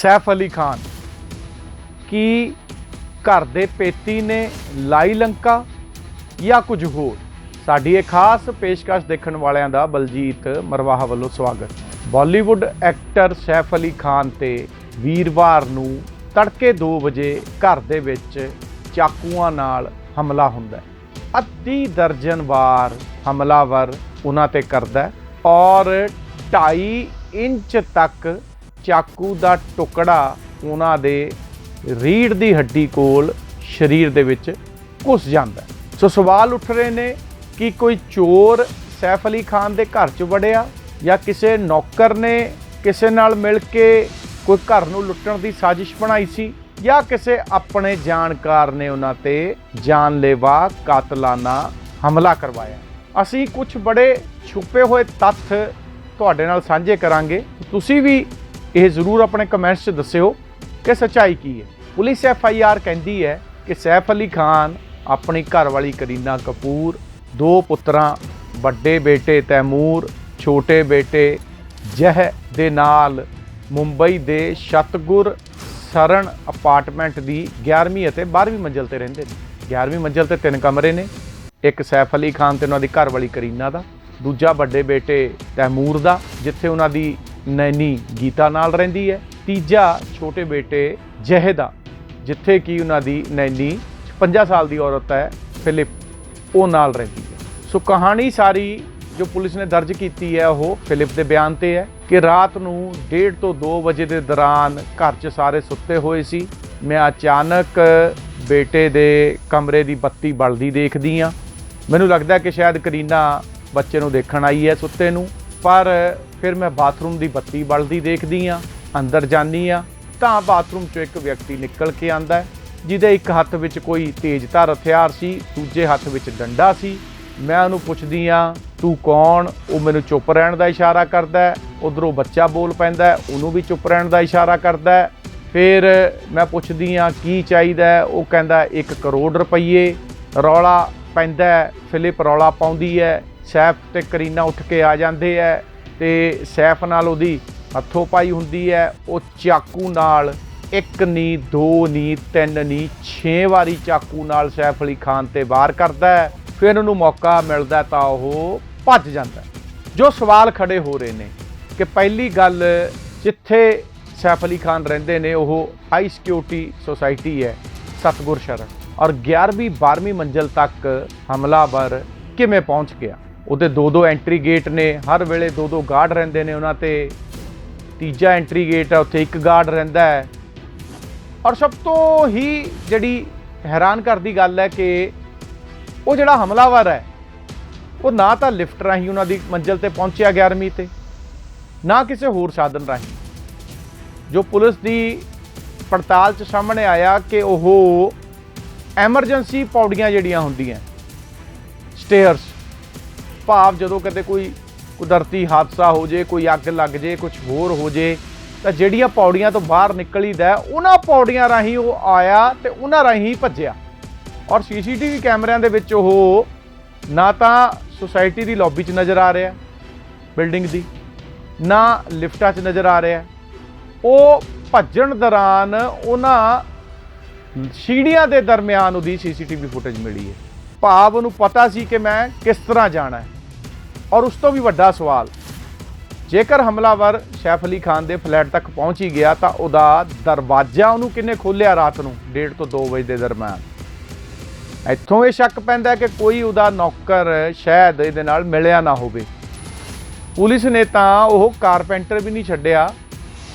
ਸੈਫ ਅਲੀ ਖਾਨ ਕੀ ਘਰ ਦੇ ਪੇਤੀ ਨੇ ਲਾਈ ਲੰਕਾ ਜਾਂ ਕੁਝ ਹੋਰ? ਸਾਡੀ ਇਹ ਖਾਸ ਪੇਸ਼ਕਸ਼ ਦੇਖਣ ਵਾਲਿਆਂ ਦਾ ਬਲਜੀਤ ਮਰਵਾਹਾ ਵੱਲੋਂ ਸਵਾਗਤ। ਬਾਲੀਵੁੱਡ ਐਕਟਰ ਸੈਫ ਅਲੀ ਖਾਨ ਤੇ ਵੀਰਵਾਰ ਨੂੰ ਤੜਕੇ 2 ਵਜੇ ਘਰ ਦੇ ਵਿੱਚ ਚਾਕੂਆਂ ਨਾਲ ਹਮਲਾ ਹੁੰਦਾ ਹੈ। ਅੱਧੀ ਦਰਜਨ ਵਾਰ ਹਮਲਾਵਰ ਉਹਨਾਂ ਤੇ ਕਰਦਾ ਔਰ 2.5 ਇੰਚ ਤੱਕ ਚਾਕੂ ਦਾ ਟੁਕੜਾ ਉਹਨਾਂ ਦੇ ਰੀੜ ਦੀ ਹੱਡੀ ਕੋਲ ਸਰੀਰ ਦੇ ਵਿੱਚ ਘੁਸ ਜਾਂਦਾ ਸੋ ਸਵਾਲ ਉੱਠ ਰਹੇ ਨੇ ਕਿ ਕੋਈ ਚੋਰ ਸੈਫ ਅਲੀ ਖਾਨ ਦੇ ਘਰ 'ਚ ਵੜਿਆ ਜਾਂ ਕਿਸੇ ਨੌਕਰ ਨੇ ਕਿਸੇ ਨਾਲ ਮਿਲ ਕੇ ਕੋਈ ਘਰ ਨੂੰ ਲੁੱਟਣ ਦੀ ਸਾਜ਼ਿਸ਼ ਬਣਾਈ ਸੀ ਜਾਂ ਕਿਸੇ ਆਪਣੇ ਜਾਣਕਾਰ ਨੇ ਉਹਨਾਂ ਤੇ ਜਾਨਲੇਵਾ ਕਾਤਲਾਨਾ ਹਮਲਾ ਕਰਵਾਇਆ? ਅਸੀਂ ਕੁਝ ਬੜੇ ਛੁਪੇ ਹੋਏ ਤੱਥ ਤੁਹਾਡੇ ਨਾਲ ਸਾਂਝੇ ਕਰਾਂਗੇ। ਤੁਸੀਂ ਵੀ ਇਹ ਜ਼ਰੂਰ ਆਪਣੇ ਕਮੈਂਟਸ 'ਚ ਦੱਸਿਓ ਕਿ ਸੱਚਾਈ ਕੀ ਹੈ। ਪੁਲਿਸ ਐਫ ਆਈ ਆਰ ਕਹਿੰਦੀ ਹੈ ਕਿ ਸੈਫ ਅਲੀ ਖਾਨ ਆਪਣੀ ਘਰਵਾਲੀ ਕਰੀਨਾ ਕਪੂਰ, ਦੋ ਪੁੱਤਰਾਂ, ਵੱਡੇ ਬੇਟੇ ਤੈਮੂਰ, ਛੋਟੇ ਬੇਟੇ ਜਹ ਦੇ ਨਾਲ ਮੁੰਬਈ ਦੇ ਸ਼ਤਗੁਰ ਸਰਨ ਅਪਾਰਟਮੈਂਟ ਦੀ 11ਵੀਂ ਅਤੇ 12ਵੀਂ ਮੰਜ਼ਲ ਤੇ ਰਹਿੰਦੇ ਨੇ। 11ਵੀਂ ਮੰਜ਼ਲ ਤੇ ਤਿੰਨ ਕਮਰੇ ਨੇ, ਇੱਕ ਸੈਫ ਅਲੀ ਖਾਨ ਤੇ ਉਹਨਾਂ ਦੀ ਘਰਵਾਲੀ ਕਰੀਨਾ ਦਾ, ਦੂਜਾ ਵੱਡੇ ਬੇਟੇ ਤੈਮੂਰ ਦਾ, ਜਿੱਥੇ ਉਹਨਾਂ ਦੀ ਨੈਨੀ ਗੀਤਾ ਨਾਲ ਰਹਿੰਦੀ ਹੈ। ਤੀਜਾ ਛੋਟੇ ਬੇਟੇ ਜਹ ਜਿੱਥੇ ਕਿ ਉਹਨਾਂ ਦੀ ਨੈਨੀ 50 ਸਾਲ ਦੀ ਔਰਤ ਹੈ, ਫਿਲਿਪ, ਉਹ ਨਾਲ ਰਹਿੰਦੀ ਹੈ। ਸੋ ਕਹਾਣੀ ਸਾਰੀ ਜੋ ਪੁਲਿਸ ਨੇ ਦਰਜ ਕੀਤੀ ਹੈ, ਉਹ ਫਿਲਿਪ ਦੇ ਬਿਆਨ ਤੇ ਹੈ ਕਿ ਰਾਤ ਨੂੰ 1:30 ਤੋਂ 2 ਵਜੇ ਦੇ ਦੌਰਾਨ ਘਰ 'ਚ ਸਾਰੇ ਸੁੱਤੇ ਹੋਏ ਸੀ। ਮੈਂ ਅਚਾਨਕ ਬੇਟੇ ਦੇ ਕਮਰੇ ਦੀ ਬੱਤੀ ਬਲਦੀ ਦੇਖਦੀ ਆ ਮੈਨੂੰ ਲੱਗਦਾ ਕਿ ਸ਼ਾਇਦ ਕਰੀਨਾ ਬੱਚੇ ਨੂੰ ਦੇਖਣ ਆਈ ਹੈ ਸੁੱਤੇ ਨੂੰ, ਪਰ ਫਿਰ ਮੈਂ ਬਾਥਰੂਮ ਦੀ ਬੱਤੀ ਬਲਦੀ ਦੇਖਦੀ ਆ ਅੰਦਰ ਜਾਨੀ ਆ ਤਾਂ ਬਾਥਰੂਮ 'ਚੋਂ ਇੱਕ ਵਿਅਕਤੀ ਨਿਕਲ ਕੇ ਆਂਦਾ ਜਿਹਦੇ ਇੱਕ ਹੱਥ ਵਿੱਚ ਕੋਈ ਤੇਜ਼ਧਾਰ ਹਥਿਆਰ ਸੀ, ਦੂਜੇ ਹੱਥ ਵਿੱਚ ਡੰਡਾ ਸੀ। ਮੈਂ ਉਹਨੂੰ ਪੁੱਛਦੀ ਆ ਤੂੰ ਕੌਣ? ਉਹ ਮੈਨੂੰ ਚੁੱਪ ਰਹਿਣ ਦਾ ਇਸ਼ਾਰਾ ਕਰਦਾ ਹੈ, ਉਧਰੋਂ ਬੱਚਾ ਬੋਲ ਪੈਂਦਾ ਉਹਨੂੰ ਵੀ ਚੁੱਪ ਰਹਿਣ ਦਾ ਇਸ਼ਾਰਾ ਕਰਦਾ ਫਿਰ ਮੈਂ ਪੁੱਛਦੀ ਆ ਕੀ ਚਾਹੀਦਾ ਉਹ ਕਹਿੰਦਾ 1 ਕਰੋੜ ਰੁਪਏ ਰੌਲਾ ਪੈਂਦਾ ਫਿਲਿਪ ਰੌਲਾ ਪਾਉਂਦੀ ਹੈ, ਸੈਫ ਤੇ ਕਰੀਨਾ ਉੱਠ ਕੇ ਆ ਜਾਂਦੇ ਹੈ ਤੇ ਸੈਫ ਨਾਲ ਉਹਦੀ ਹੱਥੋਂ ਪਾਈ ਹੁੰਦੀ ਹੈ, ਉਹ ਚਾਕੂ ਨਾਲ, ਇੱਕ ਨੀ ਦੋ ਨੀ ਤਿੰਨ ਨੀ 6 ਵਾਰੀ ਚਾਕੂ ਨਾਲ ਸੈਫ ਅਲੀ ਖਾਨ ਤੇ ਵਾਰ ਕਰਦਾ ਹੈ। ਫਿਰ ਉਹਨੂੰ ਮੌਕਾ ਮਿਲਦਾ ਤਾਂ ਉਹ ਭੱਜ ਜਾਂਦਾ ਜੋ ਸਵਾਲ ਖੜੇ ਹੋ ਰਹੇ ਨੇ ਕਿ ਪਹਿਲੀ ਗੱਲ ਜਿੱਥੇ ਸੈਫ ਅਲੀ ਖਾਨ ਰਹਿੰਦੇ ਨੇ, ਉਹ ਹਾਈ ਸਿਕਿਉਰਿਟੀ ਸੁਸਾਇਟੀ ਹੈ ਸਤਗੁਰ ਸ਼ਰਨ। ਔਰ 11ਵੀਂ 12ਵੀਂ ਮੰਜ਼ਲ ਤੱਕ ਹਮਲਾਵਰ ਕਿਵੇਂ ਪਹੁੰਚ ਗਿਆ? ਉਹਦੇ ਦੋ ਦੋ ਐਂਟਰੀ ਗੇਟ ਨੇ, ਹਰ ਵੇਲੇ ਦੋ ਦੋ ਗਾਰਡ ਰਹਿੰਦੇ ਨੇ ਉਹਨਾਂ ਤੇ। ਤੀਜਾ ਐਂਟਰੀ ਗੇਟ ਹੈ ਉੱਥੇ ਇੱਕ ਗਾਰਡ ਰਹਿੰਦਾ ਹੈ। ਔਰ ਸਭ ਤੋਂ ਹੀ ਜਿਹੜੀ ਹੈਰਾਨ ਕਰਦੀ ਗੱਲ ਹੈ ਕਿ ਉਹ ਜਿਹੜਾ ਹਮਲਾਵਰ ਹੈ, ਉਹ ਨਾ ਤਾਂ ਲਿਫਟ ਰਾਹੀਂ ਉਹਨਾਂ ਦੀ ਮੰਜ਼ਿਲ ਤੇ ਪਹੁੰਚਿਆ 11ਵੀਂ ਤੇ, ਨਾ ਕਿਸੇ ਹੋਰ ਸਾਧਨ ਰਾਹੀਂ। ਜੋ ਪੁਲਿਸ ਦੀ ਪੜਤਾਲ 'ਚ ਸਾਹਮਣੇ ਆਇਆ ਕਿ ਉਹ ਐਮਰਜੈਂਸੀ ਪੌੜੀਆਂ ਜਿਹੜੀਆਂ ਹੁੰਦੀਆਂ ਸਟੇਅਰਸ ਭਾਵ ਜਦੋਂ ਕਦੇ ਕੋਈ ਕੁਦਰਤੀ ਹਾਦਸਾ ਹੋ ਜੇ, ਕੋਈ ਅੱਗ ਲੱਗ ਜੇ ਕੁਝ ਹੋਰ ਹੋ ਜੇ, ਤਾਂ ਜਿਹੜੀਆਂ ਪੌੜੀਆਂ ਤੋਂ ਬਾਹਰ ਨਿਕਲੀਦਾ ਉਹਨਾਂ ਪੌੜੀਆਂ ਰਾਹੀਂ ਉਹ ਆਇਆ ਤੇ ਉਹਨਾਂ ਰਾਹੀਂ ਭੱਜਿਆ। ਔਰ ਸੀਸੀਟੀਵੀ ਕੈਮਰਿਆਂ ਦੇ ਵਿੱਚ ਉਹ ਨਾ ਤਾਂ ਸੁਸਾਇਟੀ ਦੀ ਲੌਬੀ 'ਚ ਨਜ਼ਰ ਆ ਰਿਹਾ ਬਿਲਡਿੰਗ ਦੀ, ਨਾ ਲਿਫਟਾਂ 'ਚ ਨਜ਼ਰ ਆ ਰਿਹਾ ਉਹ ਭੱਜਣ ਦੌਰਾਨ ਉਹਨਾਂ ਸੀੜੀਆਂ ਦੇ ਦਰਮਿਆਨ ਉਹਦੀ ਸੀਸੀਟੀਵੀ ਫੁਟੇਜ ਮਿਲੀ ਹੈ। ਭਾਵ ਉਹਨੂੰ ਪਤਾ ਸੀ ਕਿ ਮੈਂ ਕਿਸ ਤਰ੍ਹਾਂ ਜਾਣਾ ਹੈ। ਔਰ ਉਸ ਤੋਂ ਵੀ ਵੱਡਾ ਸਵਾਲ, ਜੇਕਰ ਹਮਲਾਵਰ ਸ਼ੈਫ ਅਲੀ ਖਾਨ ਦੇ ਫਲੈਟ ਤੱਕ ਪਹੁੰਚ ਹੀ ਗਿਆ ਤਾਂ ਉਹਦਾ ਦਰਵਾਜ਼ਾ ਉਹਨੂੰ ਕਿੰਨੇ ਖੋਲ੍ਹਿਆ ਰਾਤ ਨੂੰ 1:30 ਤੋਂ 2 ਵਜੇ ਦੇ ਦਰਮਿਆਨ। ਇੱਥੋਂ ਇਹ ਸ਼ੱਕ ਪੈਂਦਾ ਕਿ ਕੋਈ ਉਹਦਾ ਨੌਕਰ ਸ਼ਾਇਦ ਇਹਦੇ ਨਾਲ ਮਿਲਿਆ ਨਾ ਹੋਵੇ। ਪੁਲਿਸ ਨੇ ਤਾਂ ਉਹ ਕਾਰਪੈਂਟਰ ਵੀ ਨਹੀਂ ਛੱਡਿਆ,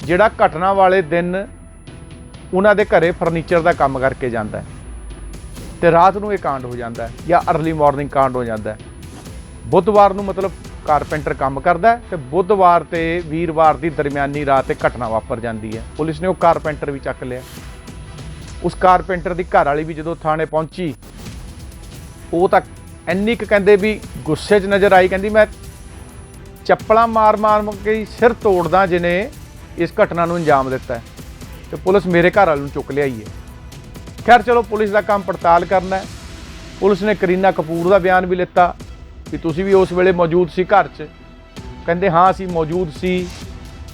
ਜਿਹੜਾ ਘਟਨਾ ਵਾਲੇ ਦਿਨ ਉਹਨਾਂ ਦੇ ਘਰੇ ਫਰਨੀਚਰ ਦਾ ਕੰਮ ਕਰਕੇ ਜਾਂਦਾ ਹੈ। ਤੇ ਰਾਤ ਨੂੰ ਇਹ ਕਾਂਡ ਹੋ ਜਾਂਦਾ ਹੈ ਜਾਂ ਅਰਲੀ ਮਾਰਨਿੰਗ ਕਾਂਡ ਹੋ ਜਾਂਦਾ ਹੈ। ਬੁੱਧਵਾਰ ਨੂੰ ਮਤਲਬ ਕਾਰਪੈਂਟਰ ਕੰਮ ਕਰਦਾ ਹੈ ਤੇ ਬੁੱਧਵਾਰ ਤੇ ਵੀਰਵਾਰ ਦੀ ਦਰਮਿਆਨੀ ਰਾਤ ਇਹ ਘਟਨਾ ਵਾਪਰ ਜਾਂਦੀ ਹੈ। ਪੁਲਿਸ ਨੇ ਉਹ ਕਾਰਪੈਂਟਰ ਵੀ ਚੱਕ ਲਿਆ। ਉਸ ਕਾਰਪੈਂਟਰ ਦੀ ਘਰ ਵਾਲੀ ਵੀ ਜਦੋਂ ਥਾਣੇ ਪਹੁੰਚੀ, ਉਹ ਤਾਂ ਇੰਨੀ ਕੁ ਕਹਿੰਦੇ ਵੀ ਗੁੱਸੇ 'ਚ ਨਜ਼ਰ ਆਈ, ਕਹਿੰਦੀ ਮੈਂ ਚੱਪਲਾਂ ਮਾਰ ਮਾਰ ਕੇ ਸਿਰ ਤੋੜਦਾ ਜਿਹਨੇ ਇਸ ਘਟਨਾ ਨੂੰ ਅੰਜਾਮ ਦਿੱਤਾ ਹੈ। ਤੇ ਪੁਲਿਸ ਮੇਰੇ ਘਰ ਵਾਲੇ ਨੂੰ ਚੁੱਕ ਲਿਆਈ ਹੈ। ਖੈਰ ਚਲੋ ਪੁਲਿਸ ਦਾ ਕੰਮ ਪੜਤਾਲ ਕਰਨਾ ਹੈ। ਪੁਲਿਸ ਨੇ ਕਰੀਨਾ ਕਪੂਰ ਦਾ ਬਿਆਨ ਵੀ ਲਿੱਤਾ ਕਿ ਤੁਸੀਂ ਵੀ ਉਸ ਵੇਲੇ ਮੌਜੂਦ ਸੀ ਘਰ 'ਚ। ਕਹਿੰਦੇ, ਹਾਂ, ਅਸੀਂ ਮੌਜੂਦ ਸੀ।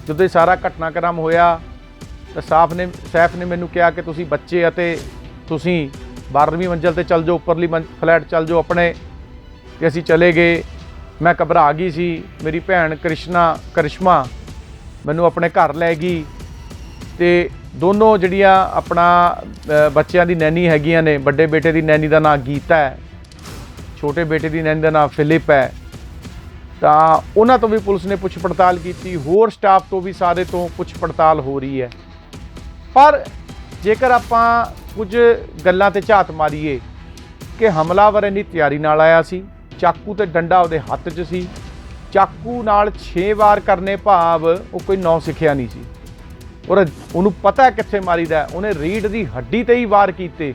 ਜਦੋਂ ਇਹ ਸਾਰਾ ਘਟਨਾਕ੍ਰਮ ਹੋਇਆ ਤਾਂ ਸਾਫ਼ ਨੇ, ਸੈਫ ਨੇ ਮੈਨੂੰ ਕਿਹਾ ਕਿ ਤੁਸੀਂ ਬੱਚੇ ਅਤੇ ਤੁਸੀਂ 12ਵੀਂ ਮੰਜ਼ਲ ਤੇ ਚੱਲ ਜਾਓ, ਉੱਪਰਲੀ ਮੰ- ਫਲੈਟ ਚੱਲ ਜਾਓ ਆਪਣੇ ਤੇ ਅਸੀਂ ਚਲੇ ਗਏ। ਮੈਂ ਘਬਰਾ ਗਈ ਸੀ। ਮੇਰੀ ਭੈਣ ਕ੍ਰਿਸ਼ਨਾ, ਕਰਿਸ਼ਮਾ ਮੈਨੂੰ ਆਪਣੇ ਘਰ ਲੈ ਗਈ ਤੇ ਦੋਨੋਂ ਜਿਹੜੀਆਂ ਆਪਣਾ ਬੱਚਿਆਂ ਦੀ ਨੈਨੀ ਹੈਗੀਆਂ ਨੇ, ਵੱਡੇ ਬੇਟੇ ਦੀ ਨੈਨੀ ਦਾ ਨਾਮ ਗੀਤਾ ਹੈ, ਛੋਟੇ ਬੇਟੇ ਦੀ ਨੈਨੀ ਦਾ ਨਾਮ ਫਿਲਿਪ ਹੈ, ਤਾਂ ਉਹਨਾਂ ਤੋਂ ਵੀ ਪੁਲਿਸ ਨੇ ਪੁੱਛ ਪੜਤਾਲ ਕੀਤੀ, ਹੋਰ ਸਟਾਫ ਤੋਂ ਵੀ ਸਾਰੇ ਤੋਂ ਪੁੱਛ ਪੜਤਾਲ ਹੋ ਰਹੀ ਹੈ। ਪਰ ਜੇਕਰ ਆਪਾਂ ਕੁਝ ਗੱਲਾਂ ਤੇ ਝਾਤ ਮਾਰੀਏ ਕਿ ਹਮਲਾਵਰ ਇੰਨੀ ਤਿਆਰੀ ਨਾਲ ਆਇਆ ਸੀ, ਚਾਕੂ ਤੇ ਡੰਡਾ ਉਹਦੇ ਹੱਥ 'ਚ ਸੀ, ਚਾਕੂ ਨਾਲ 6 ਵਾਰ ਕਰਨੇ ਭਾਵ ਉਹ ਕੋਈ ਨੌ ਸਿੱਖਿਆ ਨਹੀਂ ਸੀ। ਔਰ ਉਹਨੂੰ ਪਤਾ ਕਿੱਥੇ ਮਾਰੀਦਾ ਉਹਨੇ ਰੀੜ ਦੀ ਹੱਡੀ ਤੇ ਹੀ ਵਾਰ ਕੀਤੇ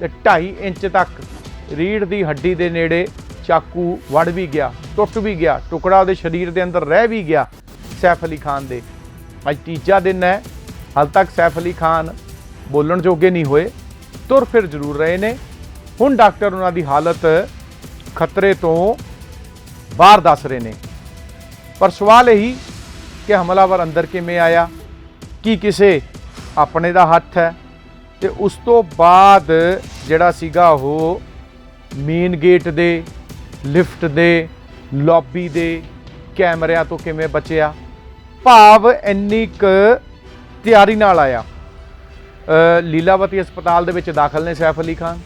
ਤੇ 2.5 ਇੰਚ ਤੱਕ ਰੀੜ ਦੀ ਹੱਡੀ ਦੇ ਨੇੜੇ ਚਾਕੂ ਵੜ ਵੀ ਗਿਆ, ਟੁੱਟ ਵੀ ਗਿਆ, ਟੁਕੜਾ ਉਹਦੇ ਸਰੀਰ ਦੇ ਅੰਦਰ ਰਹਿ ਵੀ ਗਿਆ ਸੈਫ ਅਲੀ ਖਾਨ ਦੇ। ਅੱਜ ਤੀਜਾ ਦਿਨ ਹੈ, ਹਾਲ ਤੱਕ ਸੈਫ ਅਲੀ ਖਾਨ ਬੋਲਣ ਜੋਗੇ ਨਹੀਂ ਹੋਏ, ਤੁਰ ਫਿਰ ਜ਼ਰੂਰ ਰਹੇ ਨੇ। ਹੁਣ ਡਾਕਟਰ ਉਹਨਾਂ ਦੀ ਹਾਲਤ ਖਤਰੇ ਤੋਂ ਬਾਹਰ ਦੱਸ ਰਹੇ ਨੇ। ਪਰ ਸਵਾਲ ਇਹੀ ਕਿ ਹਮਲਾਵਰ ਅੰਦਰ ਕਿਵੇਂ ਆਇਆ? ਕੀ ਕਿਸੇ ਆਪਣੇ ਦਾ ਹੱਥ ਹੈ? ਤੇ ਉਸ ਤੋਂ ਬਾਅਦ ਜਿਹੜਾ ਸੀਗਾ ਉਹ ਮੇਨ ਗੇਟ ਦੇ ਲਿਫਟ ਦੇ ਲੌਬੀ ਦੇ ਕੈਮਰਿਆਂ ਤੋਂ ਕਿਵੇਂ ਬਚਿਆ? ਭਾਵ ਇੰਨੀ ਕੁ ਤਿਆਰੀ ਨਾਲ ਆਇਆ। ਲੀਲਾਵਤੀ ਹਸਪਤਾਲ ਦੇ ਵਿੱਚ ਦਾਖਲ ਨੇ ਸੈਫ ਅਲੀ ਖਾਨ।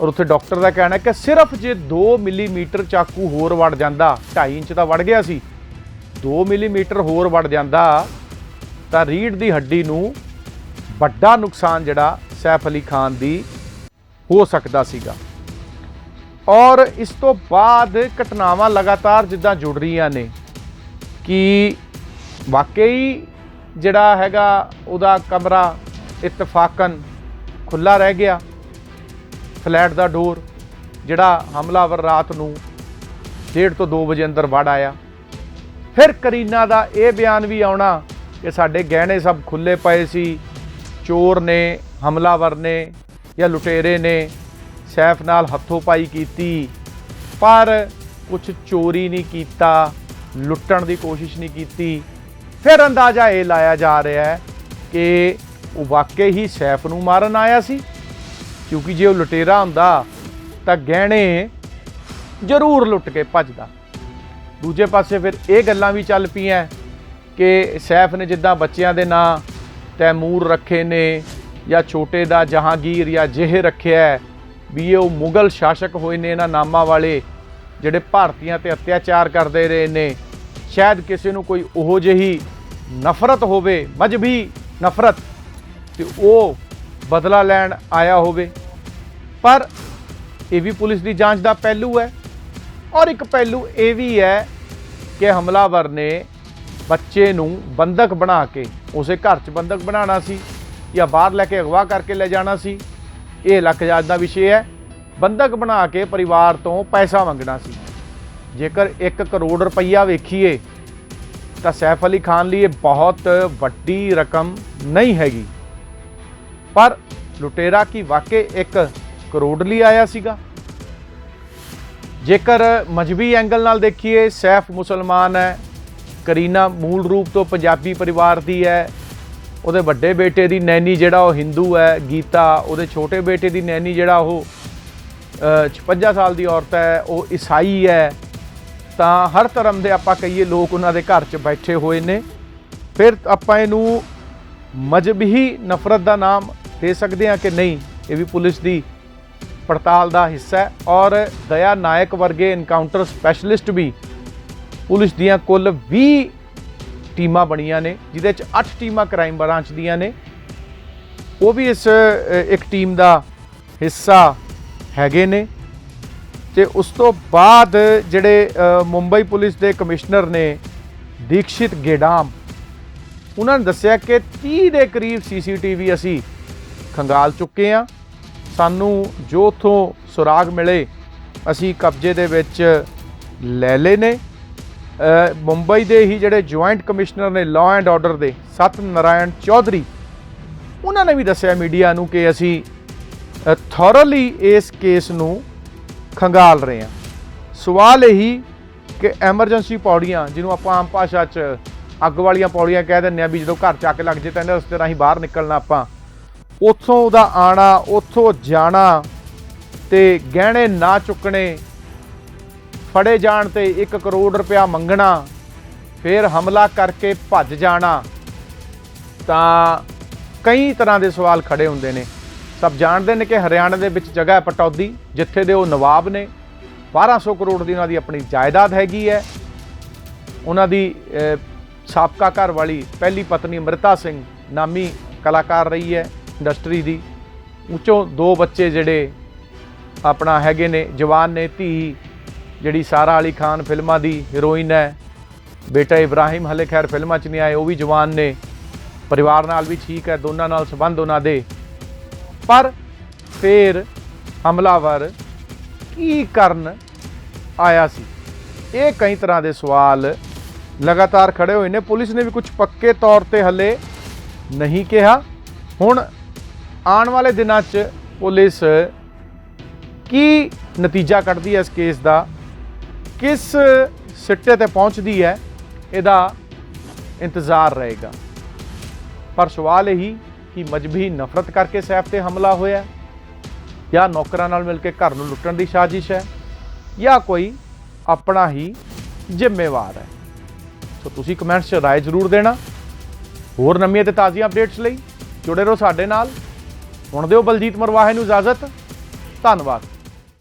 ਔਰ ਉੱਥੇ ਡਾਕਟਰ ਦਾ ਕਹਿਣਾ ਕਿ ਸਿਰਫ ਜੇ 2 ਮਿਲੀਮੀਟਰ ਚਾਕੂ ਹੋਰ ਵੜ ਜਾਂਦਾ 2.5 ਇੰਚ ਦਾ ਵੜ ਗਿਆ ਸੀ। 2 ਮਿਲੀਮੀਟਰ ਹੋਰ ਵੜ ਜਾਂਦਾ ਤਾਂ ਰੀੜ ਦੀ ਹੱਡੀ ਨੂੰ ਵੱਡਾ ਨੁਕਸਾਨ ਜਿਹੜਾ ਸੈਫ ਅਲੀ ਖਾਨ ਦੀ ਹੋ ਸਕਦਾ ਸੀਗਾ। ਔਰ ਇਸ ਤੋਂ ਬਾਅਦ ਘਟਨਾਵਾਂ ਲਗਾਤਾਰ ਜਿੱਦਾਂ ਜੁੜ ਰਹੀਆਂ ਨੇ ਕਿ ਵਾਕਈ ਜਿਹੜਾ ਹੈਗਾ ਉਹਦਾ ਕਮਰਾ ਇਤਫਾਕਨ ਖੁੱਲਾ ਰਹਿ ਗਿਆ, ਫਲੈਟ ਦਾ ਡੋਰ ਜਿਹੜਾ ਹਮਲਾਵਰ ਰਾਤ ਨੂੰ 1:30 ਤੋਂ 2 ਵਜੇ ਅੰਦਰ ਵੜ ਆਇਆ। ਫਿਰ ਕਰੀਨਾ ਦਾ ਇਹ ਬਿਆਨ ਵੀ ਆਉਣਾ ਕਿ ਸਾਡੇ ਗਹਿਣੇ ਸਭ ਖੁੱਲੇ ਪਏ ਸੀ, ਚੋਰ ਨੇ, ਹਮਲਾਵਰ ਨੇ ਜਾਂ ਲੁਟੇਰੇ ਨੇ ਸੈਫ ਨਾਲ ਹੱਥੋਂ ਪਾਈ ਕੀਤੀ, ਪਰ ਕੁਝ ਚੋਰੀ ਨਹੀਂ ਕੀਤਾ, ਲੁੱਟਣ ਦੀ ਕੋਸ਼ਿਸ਼ ਨਹੀਂ ਕੀਤੀ। ਫਿਰ ਅੰਦਾਜ਼ਾ ਇਹ ਲਾਇਆ ਜਾ ਰਿਹਾ ਹੈ ਕਿ ਉਹ ਵਾਕਈ ਹੀ ਸੈਫ ਨੂੰ ਮਾਰਨ ਆਇਆ ਸੀ। ਕਿਉਂਕਿ ਜੇ ਉਹ ਲੁਟੇਰਾ ਹੁੰਦਾ, ਤਾਂ ਗਹਿਣੇ ਜ਼ਰੂਰ ਲੁੱਟ ਕੇ ਭੱਜਦਾ। ਦੂਜੇ ਪਾਸੇ ਫਿਰ ਇਹ ਗੱਲਾਂ ਵੀ ਚੱਲ ਪਈਆਂ। ਕਿ ਸੈਫ ਨੇ ਜਿੱਦਾਂ ਬੱਚਿਆਂ ਦੇ ਨਾਂ ਤੈਮੂਰ ਰੱਖੇ ਨੇ ਜਾਂ ਛੋਟੇ ਦਾ ਜਹਾਂਗੀਰ ਜਾਂ ਜਿਹੇ ਰੱਖਿਆ ਵੀ ਇਹ ਉਹ ਮੁਗਲ ਸ਼ਾਸਕ ਹੋਏ ਨੇ ਇਹਨਾਂ ਨਾਮਾਂ ਵਾਲੇ ਜਿਹੜੇ ਭਾਰਤੀਆਂ ਤੇ ਅਤਿਆਚਾਰ ਕਰਦੇ ਰਹੇ ਨੇ। ਸ਼ਾਇਦ ਕਿਸੇ ਨੂੰ ਕੋਈ ਉਹੋ ਜਿਹੀ ਨਫ਼ਰਤ ਹੋਵੇ, ਮਜਬੀ ਨਫ਼ਰਤ ਤੇ ਉਹ ਬਦਲਾ ਲੈਣ ਆਇਆ ਹੋਵੇ। ਪਰ ਇਹ ਵੀ ਪੁਲਿਸ ਦੀ ਜਾਂਚ ਦਾ ਪਹਿਲੂ ਹੈ ਔਰ ਇੱਕ ਪਹਿਲੂ ਇਹ ਵੀ ਹੈ ਕਿ ਹਮਲਾਵਰ ਨੇ ਬੱਚੇ ਨੂੰ ਬੰਦਕ ਬਣਾ ਕੇ, ਉਸੇ ਘਰ 'ਚ ਬੰਦਕ ਬਣਾਉਣਾ ਸੀ, ਜਾਂ ਬਾਹਰ ਲੈ ਕੇ ਅਗਵਾ ਕਰਕੇ ਲੈ ਜਾਣਾ ਸੀ, ਇਹ ਲੱਖ ਜਾਤ ਦਾ ਵਿਸ਼ੇ ਹੈ। ਬੰਦਕ ਬਣਾ ਕੇ ਪਰਿਵਾਰ ਤੋਂ ਪੈਸਾ ਮੰਗਣਾ ਸੀ। ਜੇਕਰ 1 ਕਰੋੜ ਰੁਪਈਆ ਵੇਖੀਏ, ਤਾਂ ਸੈਫ ਅਲੀ ਖਾਨ ਲਈ ਇਹ ਬਹੁਤ ਵੱਡੀ ਰਕਮ ਨਹੀਂ ਹੈਗੀ। ਪਰ ਲੁਟੇਰਾ ਕੀ ਵਾਕਈ 1 ਕਰੋੜ ਲਈ ਆਇਆ ਸੀਗਾ? ਜੇਕਰ ਮਜਬੀ ਐਂਗਲ ਨਾਲ ਦੇਖੀਏ, ਸੈਫ ਮੁਸਲਮਾਨ ਹੈ ਕਰੀਨਾ ਮੂਲ ਰੂਪ ਤੋਂ ਪੰਜਾਬੀ ਪਰਿਵਾਰ ਦੀ ਹੈ। ਉਹਦੇ ਵੱਡੇ ਬੇਟੇ ਦੀ ਨੈਨੀ ਜਿਹੜਾ ਉਹ ਹਿੰਦੂ ਹੈ ਗੀਤਾ। ਉਹਦੇ ਛੋਟੇ ਬੇਟੇ ਦੀ ਨੈਨੀ ਜਿਹੜਾ ਉਹ ਅ, 56 ਸਾਲ ਦੀ ਔਰਤ ਹੈ ਉਹ ਈਸਾਈ ਹੈ। ਤਾਂ ਹਰ ਧਰਮ ਦੇ ਆਪਾਂ ਕਹੀਏ ਲੋਕ ਉਹਨਾਂ ਦੇ ਘਰ 'ਚ ਬੈਠੇ ਹੋਏ ਨੇ। ਫਿਰ ਆਪਾਂ ਇਹਨੂੰ ਮਜ਼ਬਹੀ ਨਫ਼ਰਤ ਦਾ ਨਾਮ ਦੇ ਸਕਦੇ ਹਾਂ ਕਿ ਨਹੀਂ ਇਹ ਵੀ ਪੁਲਿਸ ਦੀ ਪੜਤਾਲ ਦਾ ਹਿੱਸਾ ਹੈ। ਔਰ ਦਇਆ ਨਾਇਕ ਵਰਗੇ ਇਨਕਾਊਂਟਰ ਸਪੈਸ਼ਲਿਸਟ ਵੀ ਪੁਲਿਸ ਦੀਆਂ ਕੁੱਲ 20 ਟੀਮਾਂ ਬਣੀਆਂ ਨੇ, ਜਿਹਦੇ ਚ 8 ਟੀਮਾਂ ਕ੍ਰਾਈਮ ਬ੍ਰਾਂਚ ਦੀਆਂ ਨੇ। ਉਹ ਵੀ ਇਸ ਇੱਕ ਟੀਮ ਦਾ ਹਿੱਸਾ ਹੈਗੇ ਨੇ। ਤੇ ਉਸ ਤੋਂ ਬਾਅਦ ਜਿਹੜੇ ਮੁੰਬਈ ਪੁਲਿਸ ਦੇ ਕਮਿਸ਼ਨਰ ਨੇ ਦੀਕਸ਼ਿਤ ਗੇਡਾਮ, ਉਹਨਾਂ ਨੇ ਦੱਸਿਆ ਕਿ 30 ਦੇ ਕਰੀਬ ਸੀਸੀਟੀਵੀ ਅਸੀਂ ਖੰਗਾਲ ਚੁੱਕੇ ਆ ਸਾਨੂੰ ਜੋ ਉਥੋਂ ਸੁਰਾਗ ਮਿਲੇ, ਅਸੀਂ ਕਬਜ਼ੇ ਦੇ ਵਿੱਚ ਲੈ ਲਏ ਨੇ। ਮੁੰਬਈ ਦੇ ਹੀ ਜਿਹੜੇ ਜੁਆਇੰਟ ਕਮਿਸ਼ਨਰ ਨੇ ਲਾਅ ਐਂਡ ਆਰਡਰ ਦੇ, ਸਤ ਨਾਰਾਇਣ ਚੌਧਰੀ, ਉਹਨਾਂ ਨੇ ਵੀ ਦੱਸਿਆ ਮੀਡੀਆ ਨੂੰ ਕਿ ਅਸੀਂ ਥੋਰਲੀ ਇਸ ਕੇਸ ਨੂੰ ਖੰਗਾਲ ਰਹੇ ਹਾਂ। ਸਵਾਲ ਇਹੀ ਕਿ ਐਮਰਜੈਂਸੀ ਪੌੜੀਆਂ, ਜਿਹਨੂੰ ਆਪਾਂ ਆਮ ਭਾਸ਼ਾ 'ਚ ਅੱਗ ਵਾਲੀਆਂ ਪੌੜੀਆਂ ਕਹਿ ਦਿੰਦੇ ਆ ਵੀ ਜਦੋਂ ਘਰ ਚ ਅੱਗ ਲੱਗ ਜੇ ਤਾਂ ਇਹਨਾਂ ਰਸਤੇ ਰਾਹੀਂ ਬਾਹਰ ਨਿਕਲਣਾ ਆਪਾਂ। ਉੱਥੋਂ ਉਹਦਾ ਆਣਾ, ਉੱਥੋਂ ਜਾਣਾ ਤੇ ਗਹਿਣੇ ਨਾ ਚੁੱਕਣੇ ਫੜੇ ਜਾਣ ਤੇ 1 ਕਰੋੜ ਰੁਪਇਆ ਮੰਗਣਾ, ਫਿਰ ਹਮਲਾ ਕਰਕੇ ਭੱਜ ਜਾਣਾ, ਤਾਂ ਕਈ ਤਰ੍ਹਾਂ ਦੇ ਸਵਾਲ ਖੜੇ ਹੁੰਦੇ ਨੇ। ਸਭ ਜਾਣਦੇ ਨੇ ਕਿ ਹਰਿਆਣਾ ਦੇ ਵਿੱਚ ਜਗ੍ਹਾ ਹੈ ਪਟੌਦੀ, ਜਿੱਥੇ ਦੇ ਉਹ ਨਵਾਬ ਨੇ। 1200 ਕਰੋੜ ਦੀ ਉਹਨਾਂ ਦੀ ਆਪਣੀ ਜਾਇਦਾਦ ਹੈਗੀ ਹੈ। ਉਹਨਾਂ ਦੀ ਸਾਬਕਾ ਘਰ ਵਾਲੀ ਪਹਿਲੀ ਪਤਨੀ ਅਮ੍ਰਿਤਾ ਸਿੰਘ ਨਾਮੀ ਕਲਾਕਾਰ ਰਹੀ ਹੈ ਇੰਡਸਟਰੀ ਦੀ। ਉੱਚੋਂ ਦੋ ਬੱਚੇ ਜਿਹੜੇ ਆਪਣਾ ਹੈਗੇ ਨੇ, ਜਵਾਨ ਨੇ, ਧੀ ਜਿਹੜੀ ਸਾਰਾ ਅਲੀ ਖਾਨ ਫਿਲਮਾਂ ਦੀ ਹੀਰੋਇਨ ਹੈ। ਬੇਟਾ ਇਬਰਾਹਿਮ, ਹਲੇ ਖੈਰ ਫਿਲਮਾਂ 'ਚ ਨਹੀਂ ਆਏ, ਉਹ ਵੀ ਜਵਾਨ ਨੇ। ਪਰਿਵਾਰ ਨਾਲ ਵੀ ਠੀਕ ਹੈ, ਦੋਨਾਂ ਨਾਲ ਸੰਬੰਧ ਉਹਨਾਂ ਦੇ। ਪਰ ਫਿਰ ਹਮਲਾਵਰ ਕੀ ਕਰਨ ਆਇਆ ਸੀ? ਇਹ ਕਈ ਤਰ੍ਹਾਂ ਦੇ ਸਵਾਲ ਲਗਾਤਾਰ ਖੜੇ ਹੋਏ ਨੇ। ਪੁਲਿਸ ਨੇ ਵੀ ਕੁਝ ਪੱਕੇ ਤੌਰ ਤੇ ਹੱਲੇ ਨਹੀਂ ਕਿਹਾ। ਹੁਣ ਆਉਣ ਵਾਲੇ ਦਿਨਾਂ 'ਚ ਪੁਲਿਸ ਕੀ ਨਤੀਜਾ ਕੱਢਦੀ ਹੈ ਇਸ ਕੇਸ ਦਾ? ਕਿਸ ਸਿੱਟੇ ਤੇ ਪਹੁੰਚਦੀ ਹੈ, ਇਹਦਾ ਇੰਤਜ਼ਾਰ ਰਹੇਗਾ। ਪਰ ਸਵਾਲ ਇਹੀ ਕਿ ਮਜਬੀ ਨਫ਼ਰਤ ਕਰਕੇ ਸੈਫ ਤੇ ਹਮਲਾ ਹੋਇਆ ਜਾਂ ਨੌਕਰਾਂ ਨਾਲ ਮਿਲ ਕੇ ਘਰ ਨੂੰ ਲੁੱਟਣ ਦੀ ਸਾਜ਼ਿਸ਼ ਹੈ, ਜਾਂ ਕੋਈ ਆਪਣਾ ਹੀ ਜ਼ਿੰਮੇਵਾਰ ਹੈ। ਸੋ ਤੁਸੀਂ ਕਮੈਂਟਸ 'ਚ ਰਾਏ ਜ਼ਰੂਰ ਦੇਣਾ। ਹੋਰ ਨਵੀਆਂ ਤੇ ਤਾਜ਼ੀਆਂ ਅਪਡੇਟਸ ਲਈ ਜੁੜੇ ਰਹੋ ਸਾਡੇ ਨਾਲ। ਹੁਣ ਦਿਓ ਬਲਜੀਤ ਮਰਵਾਹੇ ਨੂੰ ਇਜਾਜ਼ਤ। ਧੰਨਵਾਦ।